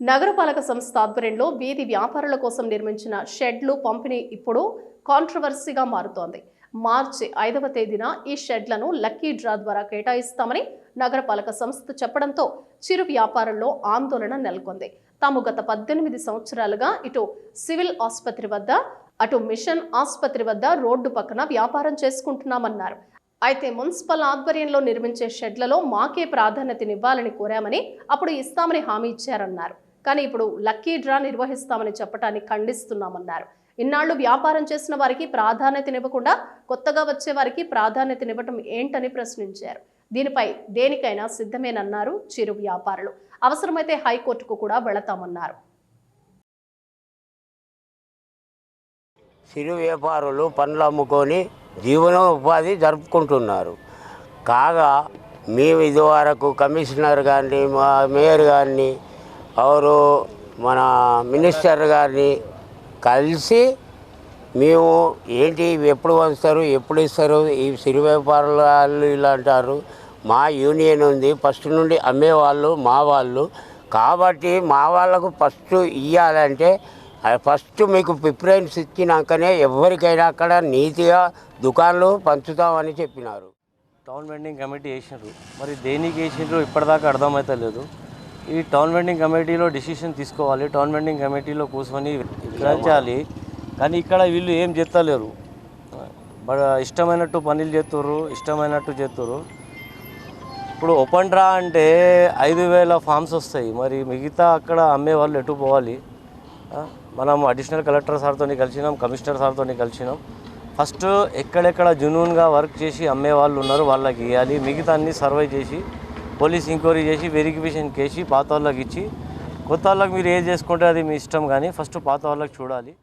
నగరపాలక సంస్థ ఆధ్వర్యంలో వీధి వ్యాపారుల కోసం నిర్మించిన షెడ్లు పంపిణీ ఇప్పుడు కాంట్రవర్సీగా మారుతోంది. మార్చి ఐదవ తేదీన ఈ షెడ్లను లక్కీ డ్రా ద్వారా కేటాయిస్తామని నగరపాలక సంస్థ చెప్పడంతో చిరు వ్యాపారుల్లో ఆందోళన నెలకొంది. తాము గత పద్దెనిమిది సంవత్సరాలుగా ఇటు సివిల్ ఆసుపత్రి వద్ద అటు మిషన్ ఆసుపత్రి వద్ద రోడ్డు పక్కన వ్యాపారం చేసుకుంటున్నామన్నారు. అయితే మున్సిపల్ ఆధ్వర్యంలో నిర్మించే షెడ్లలో మాకే ప్రాధాన్యతనివ్వాలని కోరామని అప్పుడు ఇస్తామని హామీ ఇచ్చారన్నారు. కానీ ఇప్పుడు లక్కీ డ్రా నిర్వహిస్తామని చెప్పటాన్ని ఖండిస్తున్నామన్నారు. ఇన్నాళ్ళు వ్యాపారం చేసిన వారికి ప్రాధాన్యతనివ్వకుండా కొత్తగా వచ్చే వారికి ప్రాధాన్యతనివ్వటం ఏంటని ప్రశ్నించారు. దీనిపై దేనికైనా సిద్ధమేనన్నారు చిరు వ్యాపారులు. అవసరమైతే హైకోర్టుకు కూడా వెళతామన్నారు. చిరు వ్యాపారులు పనులు అమ్ముకొని జీవనోపాధి జరుపుకుంటున్నారు. కాగా మేము ఇదివరకు కమిషనర్ కానీ మా మేయర్ కానీ అవరు మన మినిస్టర్ గారిని కలిసి మేము ఏంటి ఎప్పుడు వస్తారు ఎప్పుడు ఇస్తారు ఈ సిరి వ్యాపారులు వాళ్ళు ఇలా అంటారు మా యూనియన్ ఉంది ఫస్ట్ నుండి అమ్మేవాళ్ళు మా వాళ్ళు కాబట్టి మా వాళ్ళకు ఫస్ట్ ఇవ్వాలంటే ఫస్ట్ మీకు ప్రిఫరెన్స్ ఇచ్చినాకనే ఎవరికైనా అక్కడ నీతిగా దుకాణాలు పంచుతామని చెప్పినారు. టౌన్ వెండింగ్ కమిటీ వేసినారు మరి దేనికి వేసినారు ఇప్పటిదాకా అర్థమవుతలేదు ఈ టౌన్ వెండింగ్ కమిటీలో డిసిషన్ తీసుకోవాలి. టౌన్ వెండింగ్ కమిటీలో కూర్చొని గ్రహించాలి. కానీ ఇక్కడ వీళ్ళు ఏం చేస్తలేరు. బట్ ఇష్టమైనట్టు పనులు చేస్తుర్రు ఇష్టమైనట్టు చేస్తుర్రు. ఇప్పుడు ఓపెన్ డ్రా అంటే ఐదు వేల ఫామ్స్ వస్తాయి. మరి మిగతా అక్కడ అమ్మే వాళ్ళు ఎటు పోవాలి? మనం అడిషనల్ కలెక్టర్ సార్తో కలిసినాం కమిషనర్ సార్తో కలిసినాం. ఫస్ట్ ఎక్కడెక్కడ జునూన్గా వర్క్ చేసి అమ్మే వాళ్ళు ఉన్నారు వాళ్ళకి ఇవ్వాలి. మిగతా అన్ని సర్వే చేసి పోలీస్ ఎంక్వైరీ చేసి వెరిఫికేషన్ చేసి పాత వాళ్ళకి ఇచ్చి కొత్త వాళ్ళకి మీరు ఏది చేసుకుంటే అది మీ ఇష్టం కానీ ఫస్ట్ పాత వాళ్ళకి చూడాలి.